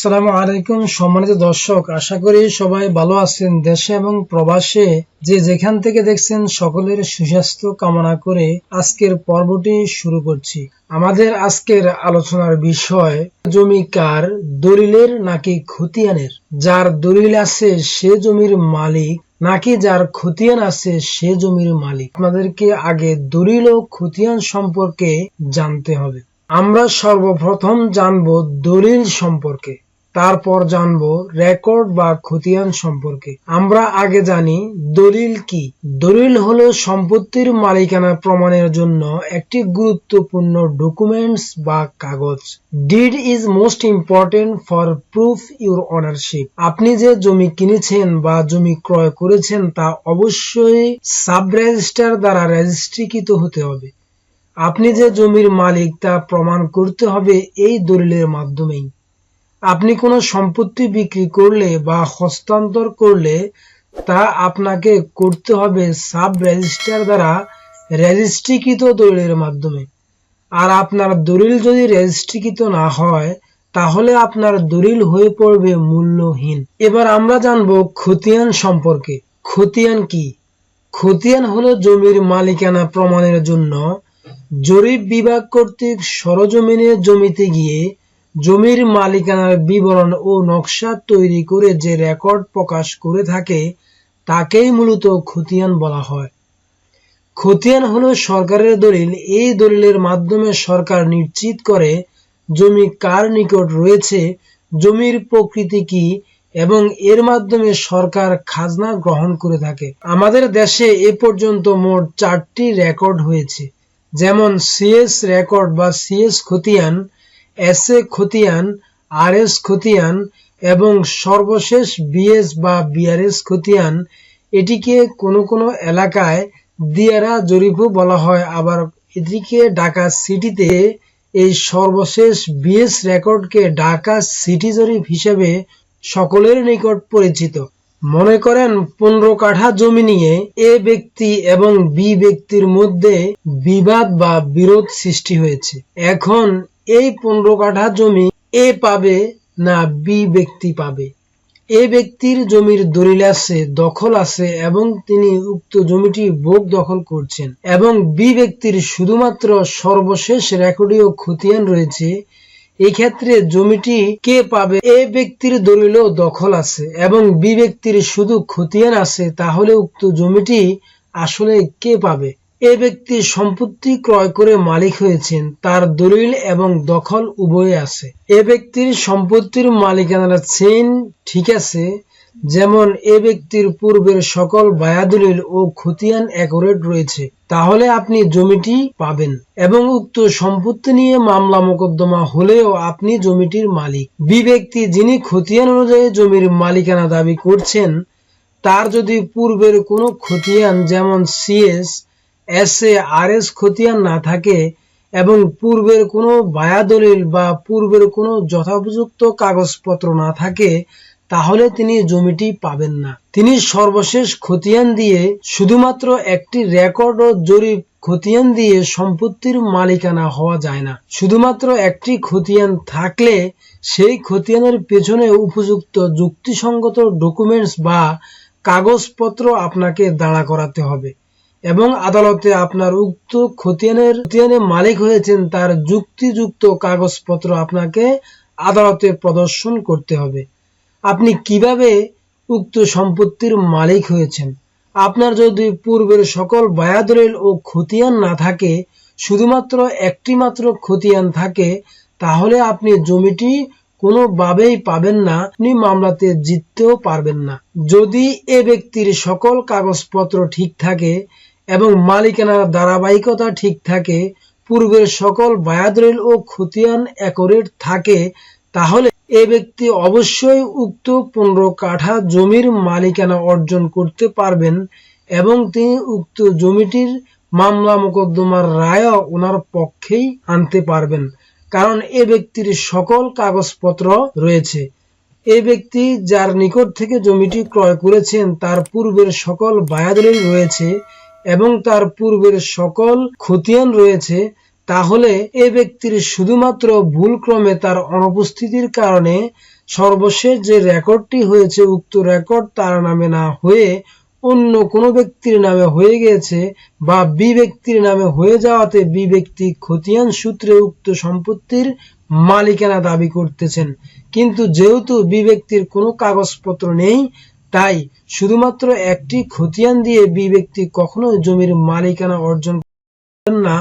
আসসালামু আলাইকুম সম্মানিত দর্শক, আশা করি সবাই ভালো আছেন দেশে এবং প্রবাসে। যে যেখান থেকে দেখছেন সকলের সুস্বাস্থ্য কামনা করে আজকের পর্বটি শুরু করছি। আমাদের আজকের আলোচনার বিষয়, জমি কার দলিলের নাকি খতিয়ানের? যার দলিল আছে সে জমির মালিক, নাকি যার খতিয়ান আছে সে জমির মালিক? আপনাদেরকে আগে দলিল ও খতিয়ান সম্পর্কে জানতে হবে। আমরা সর্বপ্রথম জানব দলিল সম্পর্কে। তারপর জানব রেকর্ড বা খতিয়ান সম্পর্কে। আমরা আগে জানি দলিল কি। দলিল হলো সম্পত্তির মালিকানা প্রমাণের জন্য একটি গুরুত্বপূর্ণ ডকুমেন্টস বা কাগজ। Deed is most important for proof your ownership আপনি যে জমি কিনেছেন বা জমি ক্রয় করেছেন তা অবশ্যই সাব রেজিস্টার দ্বারা রেজিস্ট্রিকৃত হতে হবে। আপনি যে জমির মালিক তা প্রমাণ করতে হবে এই দলিলের মাধ্যমেই। আপনি কোনো সম্পত্তি বিক্রি করলে বা হস্তান্তর করলে তা আপনাকে করতে হবে সাব রেজিস্ট্রার দ্বারা রেজিস্ট্রিকৃত দলিলের মাধ্যমে। আর আপনার দলিল যদি রেজিস্ট্রিকৃত না হয়, তাহলে আপনার দলিল হয়ে পড়বে মূল্যহীন। এবার আমরা জানব খতিয়ান সম্পর্কে। খতিয়ান কি? খতিয়ান হলো জমির মালিকানা প্রমাণের জন্য জরিপ বিভাগ কর্তৃক সরজমিনে জমিতে গিয়ে জমির মালিকানার বিবরণ ও নকশা তৈরি করে যে রেকর্ড প্রকাশ করে থাকে, তাকেই মূলত খতিয়ান বলা হয়। খতিয়ান হলো সরকারের দলিল। এই দলিলের মাধ্যমে সরকার নিশ্চিত করে জমি কার নিকট রয়েছে, জমির প্রকৃতি কি, এবং এর মাধ্যমে সরকার খাজনা গ্রহণ করে থাকে। আমাদের দেশে এ পর্যন্ত মোট চারটি রেকর্ড হয়েছে। যেমন সিএস রেকর্ড বা সিএস খতিয়ান এস এ খতিয়ান, আর এস খতিয়ান এবং সর্বশেষ বিএস বা বিআরএস খতিয়ান এটিকে কোনো কোনো এলাকায় দিয়ারা জরিপও বলা হয়। আবার এটিকে ঢাকা সিটিতে এই সর্বশেষ বিএস রেকর্ডকে ঢাকা সিটি জরিপ হিসেবে সকলের নিকট পরিচিত। মনে করেন, পনেরো কাঠা জমি নিয়ে এ ব্যক্তি এবং বি ব্যক্তির মধ্যে বিবাদ বা বিরোধ সৃষ্টি হয়েছে। এখন এই পনেরো কাঠা জমি এ পাবে না বি ব্যক্তি পাবে। এ ব্যক্তির জমির দলিল আছে, দখল আছে এবং তিনি উক্ত জমিটি ভোগ দখল করছেন এবং বি ব্যক্তির শুধুমাত্র সর্বশেষ রেকর্ডীয় খতিয়ান রয়েছে। এক্ষেত্রে জমিটি কে পাবে? এ ব্যক্তির দলিল দখল আছে এবং বি ব্যক্তির শুধু খতিয়ান আছে, তাহলে উক্ত জমিটি আসলে কে পাবে? এ ব্যক্তি সম্পত্তি ক্রয় করে মালিক হয়েছেন, তার দলিল এবং দখল উভয় আছে। এ ব্যক্তির সম্পত্তির মালিকানার চেইন ঠিক আছে, যেমন এ ব্যক্তির পূর্বের সকল বায়াদলিল ও খতিয়ান অ্যাকোরেট রয়েছে। তাহলে আপনি জমিটি পাবেন এবং উক্ত সম্পত্তি নিয়ে মামলা মোকদ্দমা হলেও আপনি জমিটির মালিক। বি ব্যক্তি যিনি খতিয়ান অনুযায়ী জমির মালিকানা দাবি করছেন, তার যদি পূর্বের কোনো খতিয়ান যেমন CS S A R S খতিয়ান না থাকে এবং পূর্বের কোনো বায়াদলিল বা পূর্বের কোনো যথোপযুক্ত কাগজপত্র না থাকে, তাহলে তিনি জমিটি পাবেন না। তিনি সর্বশেষ খতিয়ান দিয়ে শুধুমাত্র একটি রেকর্ড ও জরিপ খতিয়ান দিয়ে সম্পত্তির মালিকানা হওয়া যায় না। শুধুমাত্র একটি খতিয়ান থাকলে সেই খতিয়ানের পেছনে উপযুক্ত যুক্তিসঙ্গত ডকুমেন্টস বা কাগজপত্র আপনাকে দাঁড়া করাতে হবে। এবং আদালতে আপনার উক্ত খতিয়ানের খতিয়ানে মালিক হয়েছেন তার যুক্তিযুক্ত কাগজপত্র আপনাকে আদালতে প্রদর্শন করতে হবে। আপনি কীভাবে উক্ত সম্পত্তির মালিক হয়েছেন? আপনার যদি পূর্বের সকল বায়াদলিল ও খতিয়ান না থাকে, শুধুমাত্র একটি মাত্র খতিয়ান থাকে, তাহলে আপনি জমিটি কোনোভাবেই পাবেন না, আপনি মামলাতে জিততেও পারবেন না। যদি এ ব্যক্তির সকল কাগজপত্র ঠিক থাকে এবং মালিকানার ধারাবাহিকতা ঠিক থাকে, পূর্বের সকল বায়াদলিল ও খতিয়ান একরেট থাকে, তাহলে এ ব্যক্তি অবশ্যই উক্ত পনেরো কাঠা জমির মালিকানা অর্জন করতে পারবেন এবং তিনি উক্ত জমিটির মামলা মোকদ্দমার রায় ওনার পক্ষেই আনতে পারবেন, কারণ এ ব্যক্তির সকল কাগজপত্র রয়েছে। এ ব্যক্তি যার নিকট থেকে জমিটি ক্রয় করেছেন, তার পূর্বের সকল বায়াদলিল রয়েছে এবং তার পূর্বের সকল খতিয়ান রয়েছে, তাহলে এ ব্যক্তির শুধুমাত্র ভুলক্রমে তার অনুপস্থিতির কারণে সর্বশেষ যে রেকর্ডটি হয়েছে, উক্ত রেকর্ড তার নামে না হয়ে অন্য কোনো ব্যক্তির নামে হয়ে গেছে বা বি ব্যক্তির নামে হয়ে যাওয়াতে বি ব্যক্তি খতিয়ান সূত্রে উক্ত সম্পত্তির মালিকানা দাবি করতেছেন। কিন্তু যেহেতু বি ব্যক্তির কোনো কাগজপত্র নেই তাই শুধুমাত্র একটি খতিয়ান দিয়ে ব্যক্তি কখনো জমির মালিকানা অর্জন করেন না।